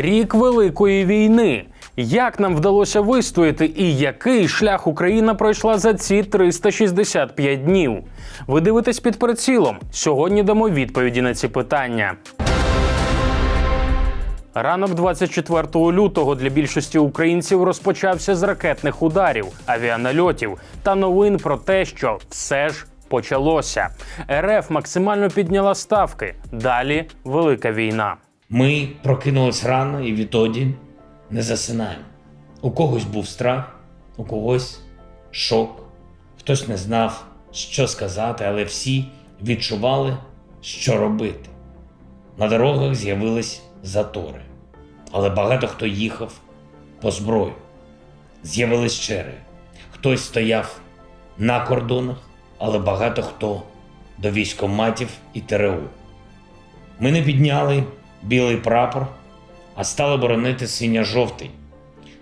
Рік Великої війни. Як нам вдалося вистояти і який шлях Україна пройшла за ці 365 днів? Ви дивитесь під прицілом. Сьогодні дамо відповіді на ці питання. Ранок 24 лютого для більшості українців розпочався з ракетних ударів, авіанальотів та новин про те, що все ж почалося. РФ максимально підняла ставки. Далі велика війна. Ми прокинулись рано і відтоді не засинаємо. У когось був страх, у когось шок, хтось не знав, що сказати, але всі відчували, що робити. На дорогах з'явились затори, але багато хто їхав по зброю. З'явились черги. Хтось стояв на кордонах, але багато хто до військоматів і ТРУ. Ми не підняли білий прапор, а стали боронити синьо-жовтий.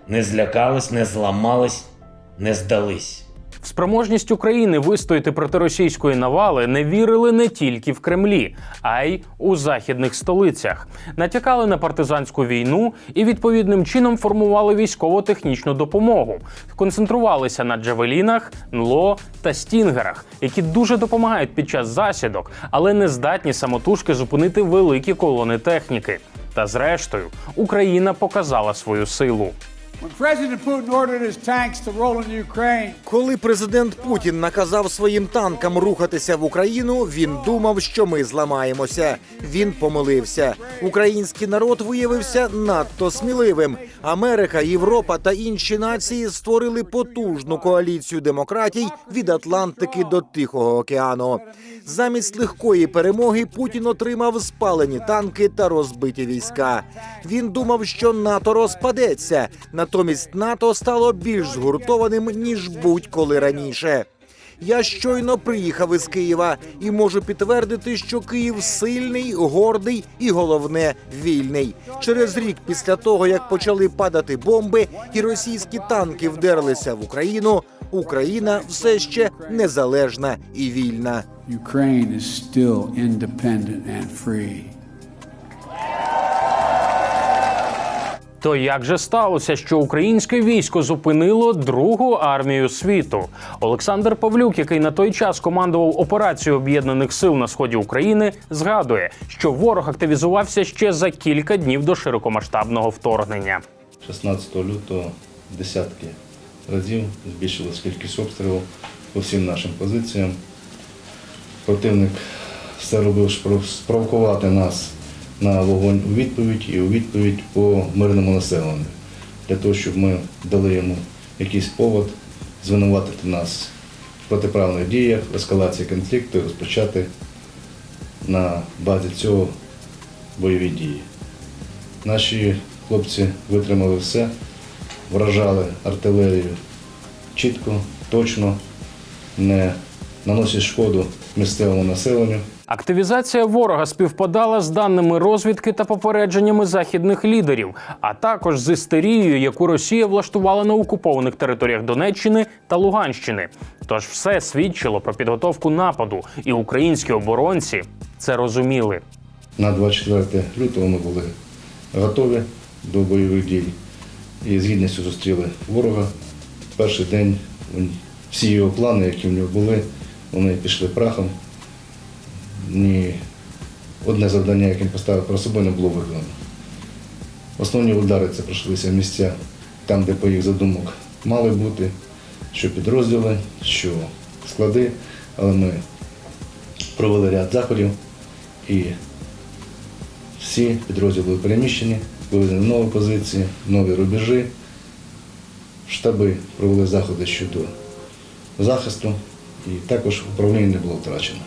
Не злякались, не зламались, не здались. В спроможність України вистояти проти російської навали не вірили не тільки в Кремлі, а й у західних столицях. Натякали на партизанську війну і відповідним чином формували військово-технічну допомогу. Концентрувалися на джавелінах, НЛО та стінгерах, які дуже допомагають під час засідок, але не здатні самотужки зупинити великі колони техніки. Та зрештою, Україна показала свою силу. Коли президент Путін наказав своїм танкам рухатися в Україну, він думав, що ми зламаємося. Він помилився. Український народ виявився надто сміливим. Америка, Європа та інші нації створили потужну коаліцію демократій від Атлантики до Тихого океану. Замість легкої перемоги Путін отримав спалені танки та розбиті війська. Він думав, що НАТО розпадеться. Натомість НАТО стало більш згуртованим ніж будь-коли раніше. Я щойно приїхав із Києва і можу підтвердити, що Київ сильний, гордий і головне вільний. Через рік після того, як почали падати бомби і російські танки вдерлися в Україну, Україна все ще незалежна і вільна. Ukraine is still independent and free. То як же сталося, що українське військо зупинило другу армію світу? Олександр Павлюк, який на той час командував операцією об'єднаних сил на сході України, згадує, що ворог активізувався ще за кілька днів до широкомасштабного вторгнення. 16 лютого десятки разів збільшилась кількість обстрілів по всім нашим позиціям. Противник все робив, щоб спровокувати нас на вогонь у відповідь і у відповідь по мирному населенню, для того, щоб ми дали йому якийсь повод звинуватити нас в протиправних діях, в ескалації конфлікту і розпочати на базі цього бойові дії. Наші хлопці витримали все, вражали артилерію чітко, точно, не наносять шкоду місцевому населенню. Активізація ворога співпадала з даними розвідки та попередженнями західних лідерів, а також з істерією, яку Росія влаштувала на окупованих територіях Донеччини та Луганщини. Тож все свідчило про підготовку нападу, і українські оборонці це розуміли. На 24 лютого ми були готові до бойових дій і з гідністю зустріли ворога. Перший день всі його плани, які в нього були, вони пішли прахом. Ні одне завдання, яке він поставив перед собою, не було виконано. Основні удари це пройшлися місця там, де по їх задумок мали бути, що підрозділи, що склади, але ми провели ряд заходів і всі підрозділи переміщені, виведені нові позиції, нові рубежі. Штаби провели заходи щодо захисту і також управління не було втрачено.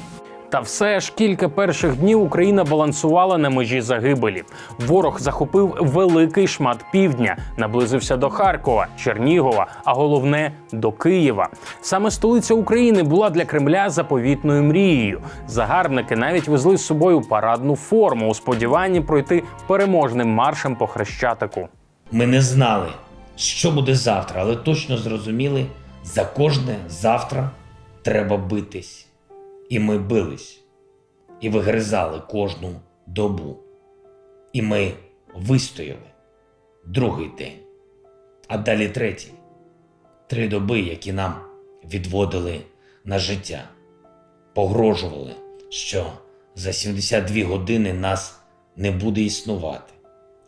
Та все ж кілька перших днів Україна балансувала на межі загибелі. Ворог захопив великий шмат півдня, наблизився до Харкова, Чернігова, а головне до Києва. Саме столиця України була для Кремля заповітною мрією. Загарбники навіть везли з собою парадну форму у сподіванні пройти переможним маршем по хрещатику. Ми не знали, що буде завтра, але точно зрозуміли, за кожне завтра треба битись. І ми бились, і вигризали кожну добу. І ми вистояли. другий день, а далі третій. Три доби, які нам відводили на життя, погрожували, що за 72 години нас не буде існувати.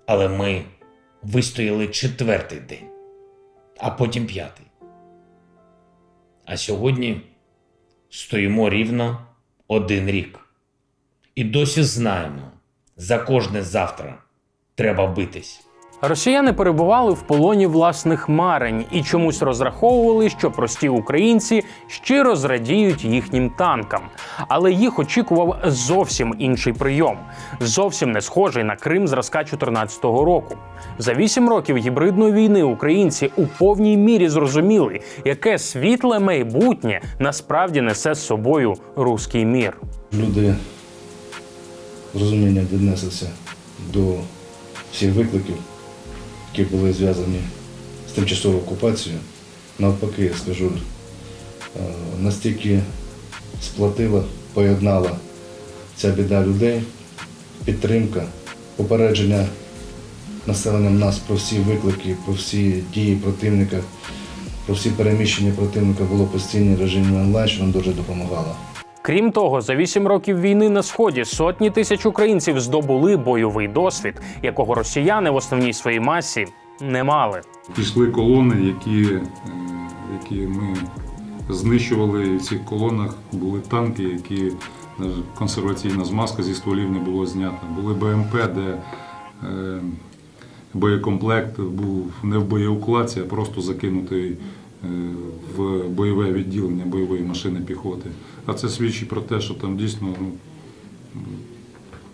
Але ми вистояли четвертий день, а потім п'ятий. А сьогодні стоїмо рівно один рік. І досі знаємо, за кожне завтра треба битись. Росіяни перебували в полоні власних марень і чомусь розраховували, що прості українці щиро зрадіють їхнім танкам. Але їх очікував зовсім інший прийом, зовсім не схожий на Крим зразка 2014 року. За вісім років гібридної війни українці у повній мірі зрозуміли, яке світле майбутнє насправді несе з собою руський мір. Люди з розумінням віднеслися до всіх викликів, які були зв'язані з тимчасовою окупацією. Навпаки, я скажу, е, настільки сплатила, поєднала ця біда людей, підтримка, попередження населенням нас про всі виклики, про всі дії противника, про всі переміщення противника було постійне режимі онлайн, що нам дуже допомагало. Крім того, за вісім років війни на сході сотні тисяч українців здобули бойовий досвід, якого росіяни в основній своїй масі не мали. Пішли колони, які, е, які ми знищували. І в цих колонах були танки, які консерваційна змазка зі стволів не було знята. Були БМП, де е, боєкомплект був не в боєукладці, а просто закинутий в бойове відділення бойової машини піхоти. А це свідчить про те, що там дійсно ну,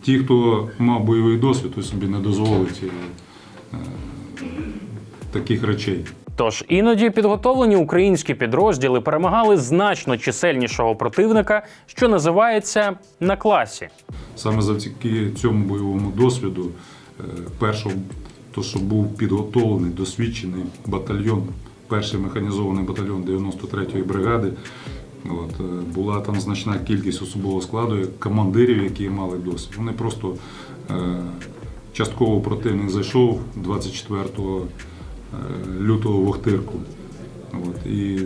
ті, хто мав бойовий досвід, той собі не дозволить е, таких речей. Тож іноді підготовлені українські підрозділи перемагали значно чисельнішого противника, що називається на класі. Саме завдяки цьому бойовому досвіду, е, першого, то, що був підготовлений, досвідчений батальйон, перший механізований батальйон 93-ї бригади. От, е, була там значна кількість особового складу, командирів, які мали досвід. Вони просто е, частково противник зайшов 24 е, лютого в Охтирку. От, і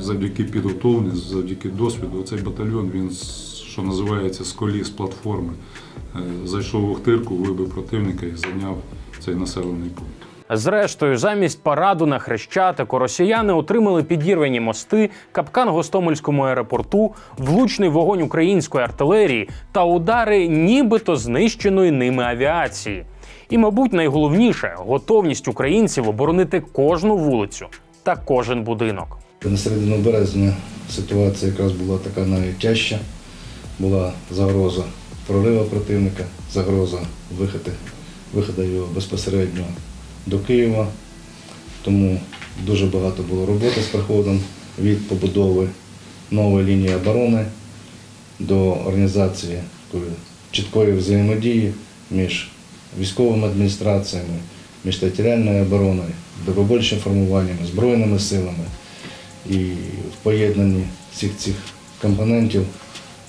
завдяки підготовленню, завдяки досвіду, цей батальйон він, що називається, з коліс платформи, е, зайшов в Охтирку, вибив противника і зайняв цей населений пункт. Зрештою, замість параду на Хрещатику росіяни отримали підірвані мости, капкан Гостомельському аеропорту, влучний вогонь української артилерії та удари нібито знищеної ними авіації. І, мабуть, найголовніше готовність українців оборонити кожну вулицю та кожен будинок. На середину березня ситуація якраз була така навіть тяжча. Була загроза прорива противника, загроза виходу, виходу його безпосередньо до Києва. Тому дуже багато було роботи з приходом від побудови нової лінії оборони до організації чіткої взаємодії між військовими адміністраціями, між територіальною обороною, добровольчими формуваннями, збройними силами. І в поєднанні всіх цих компонентів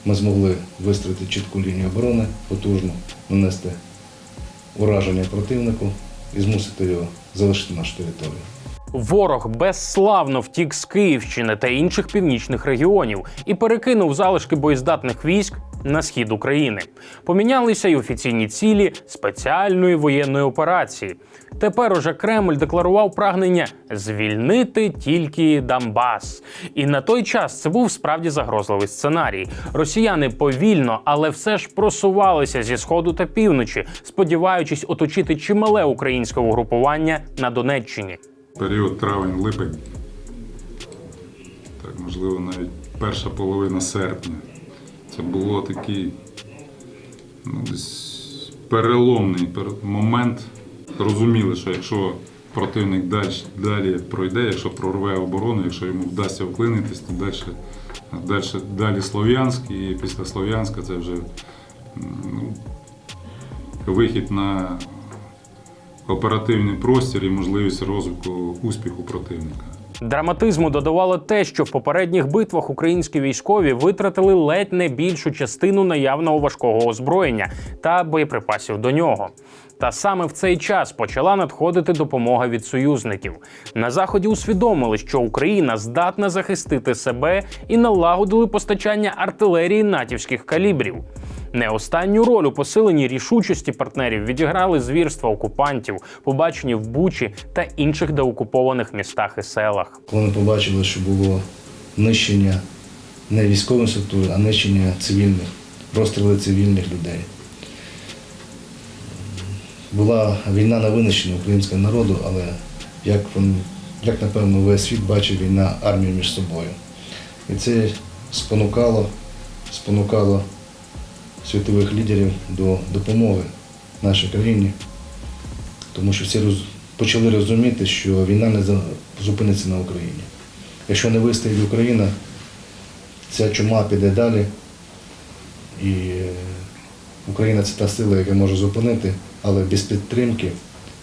ми змогли вистроїти чітку лінію оборони, потужну, нанести ураження противнику і змусити його залишити нашу територію. Ворог безславно втік з Київщини та інших північних регіонів і перекинув залишки боєздатних військ на схід України. Помінялися й офіційні цілі спеціальної воєнної операції. Тепер уже Кремль декларував прагнення звільнити тільки Донбас. І на той час це був справді загрозливий сценарій. Росіяни повільно, але все ж просувалися зі сходу та півночі, сподіваючись оточити чимале українське угрупування на Донеччині. Період травень-липень, так, можливо, навіть перша половина серпня. Це було такий ну, десь переломний момент. Розуміли, що якщо противник далі, далі пройде, якщо прорве оборону, якщо йому вдасться вклинитись, то далі, далі, далі Слов'янськ, і після Слов'янська це вже ну, вихід на оперативний простір і можливість розвитку успіху противника. Драматизму додавало те, що в попередніх битвах українські військові витратили ледь не більшу частину наявного важкого озброєння та боєприпасів до нього. Та саме в цей час почала надходити допомога від союзників. На заході усвідомили, що Україна здатна захистити себе і налагодили постачання артилерії натівських калібрів. Не останню роль у посиленні рішучості партнерів відіграли звірства окупантів, побачені в Бучі та інших деокупованих містах і селах. Ми побачили, що було нищення не військової структури, а нищення цивільних, розстріли цивільних людей. Була війна на винищення українського народу, але як, як напевно весь світ бачив війна армії між собою. І це спонукало, спонукало світових лідерів до допомоги нашій країні, тому що всі роз- почали розуміти, що війна не зупиниться на Україні. Якщо не вистоїть Україна, ця чума піде далі, і Україна це та сила, яка може зупинити, але без підтримки,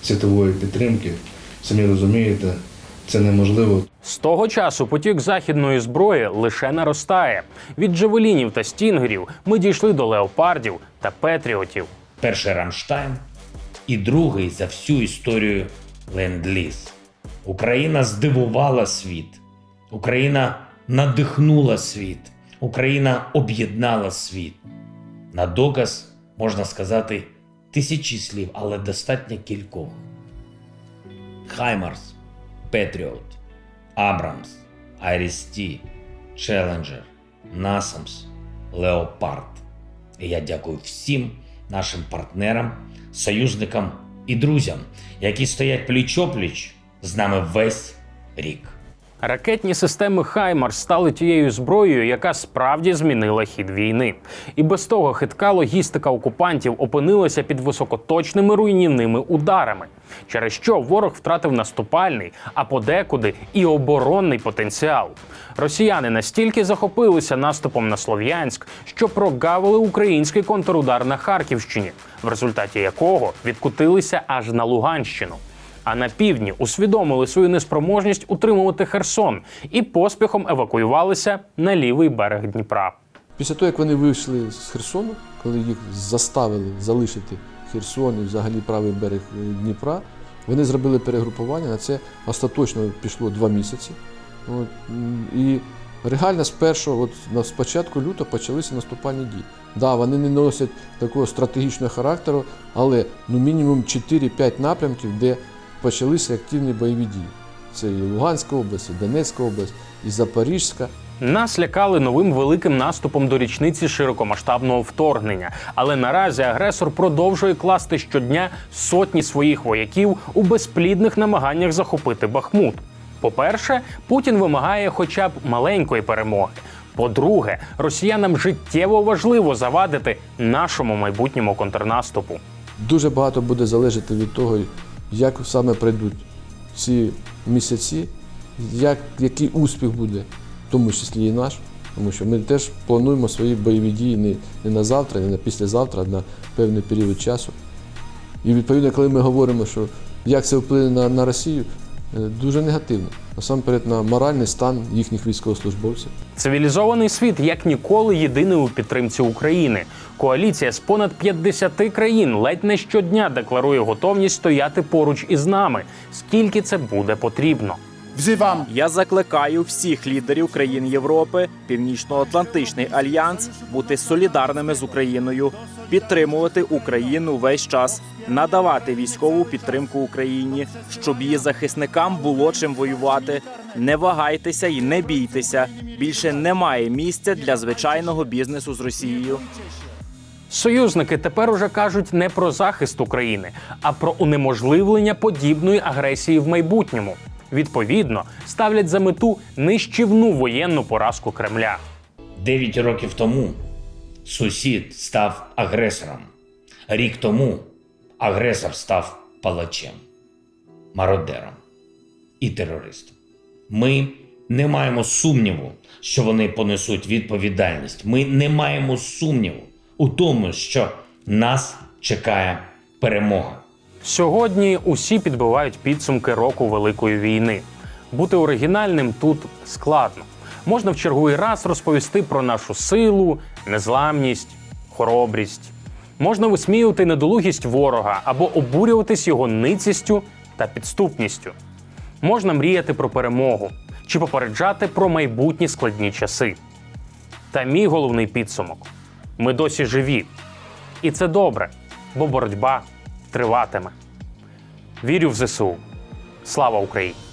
світової підтримки, самі розумієте, це неможливо. З того часу потік західної зброї лише наростає. Від джавелінів та стінгерів ми дійшли до леопардів та петріотів. Перший Рамштайн і другий за всю історію Ленд-Ліз. Україна здивувала світ. Україна надихнула світ. Україна об'єднала світ. На доказ можна сказати тисячі слів, але достатньо кількох. Хаймарс, Петріот, Абрамс, Айрісті, Челенджер, Насамс, Леопард. І я дякую всім нашим партнерам, союзникам і друзям, які стоять пліч-опліч з нами весь рік. Ракетні системи Хаймарс стали тією зброєю, яка справді змінила хід війни. І без того хитка логістика окупантів опинилася під високоточними руйнівними ударами, через що ворог втратив наступальний, а подекуди і оборонний потенціал. Росіяни настільки захопилися наступом на Слов'янськ, що прогавили український контрудар на Харківщині, в результаті якого відкутилися аж на Луганщину. А на півдні усвідомили свою неспроможність утримувати Херсон і поспіхом евакуювалися на лівий берег Дніпра. Після того, як вони вийшли з Херсону, коли їх заставили залишити Херсон і взагалі правий берег е, Дніпра, вони зробили перегрупування. На це остаточно пішло два місяці. От, і реально з першого, от на з початку лютого почалися наступальні дії. Да, вони не носять такого стратегічного характеру, але ну, мінімум 4-5 напрямків, де почалися активні бойові дії. Це і Луганська область, і Донецька область, і Запорізька. Нас лякали новим великим наступом до річниці широкомасштабного вторгнення. Але наразі агресор продовжує класти щодня сотні своїх вояків у безплідних намаганнях захопити Бахмут. По-перше, Путін вимагає хоча б маленької перемоги. По-друге, росіянам життєво важливо завадити нашому майбутньому контрнаступу. Дуже багато буде залежати від того, як саме прийдуть ці місяці, як, який успіх буде, в тому числі і наш. Тому що ми теж плануємо свої бойові дії не, не на завтра, не на післязавтра, а на певний період часу. І відповідно, коли ми говоримо, що як це вплине на, на Росію, дуже негативно. Насамперед на моральний стан їхніх військовослужбовців. Цивілізований світ як ніколи єдиний у підтримці України. Коаліція з понад 50 країн ледь не щодня декларує готовність стояти поруч із нами, скільки це буде потрібно. Wzywam Я закликаю всіх лідерів країн Європи, Північно-Атлантичний альянс бути солідарними з Україною, підтримувати Україну весь час, надавати військову підтримку Україні, щоб її захисникам було чим воювати. Не вагайтеся і не бійтеся. Більше немає місця для звичайного бізнесу з Росією. Союзники тепер уже кажуть не про захист України, а про унеможливлення подібної агресії в майбутньому. Відповідно, ставлять за мету нищівну воєнну поразку Кремля. Дев'ять років тому сусід став агресором. Рік тому агресор став палачем, мародером і терористом. Ми не маємо сумніву, що вони понесуть відповідальність. Ми не маємо сумніву у тому, що нас чекає перемога. Сьогодні усі підбивають підсумки року Великої війни. Бути оригінальним тут складно. Можна в черговий раз розповісти про нашу силу, незламність, хоробрість. Можна висміювати недолугість ворога або обурюватись його ницістю та підступністю. Можна мріяти про перемогу чи попереджати про майбутні складні часи. Та мій головний підсумок: ми досі живі. І це добре, бо боротьба триватиме. Вірю в ЗСУ. Слава Україні!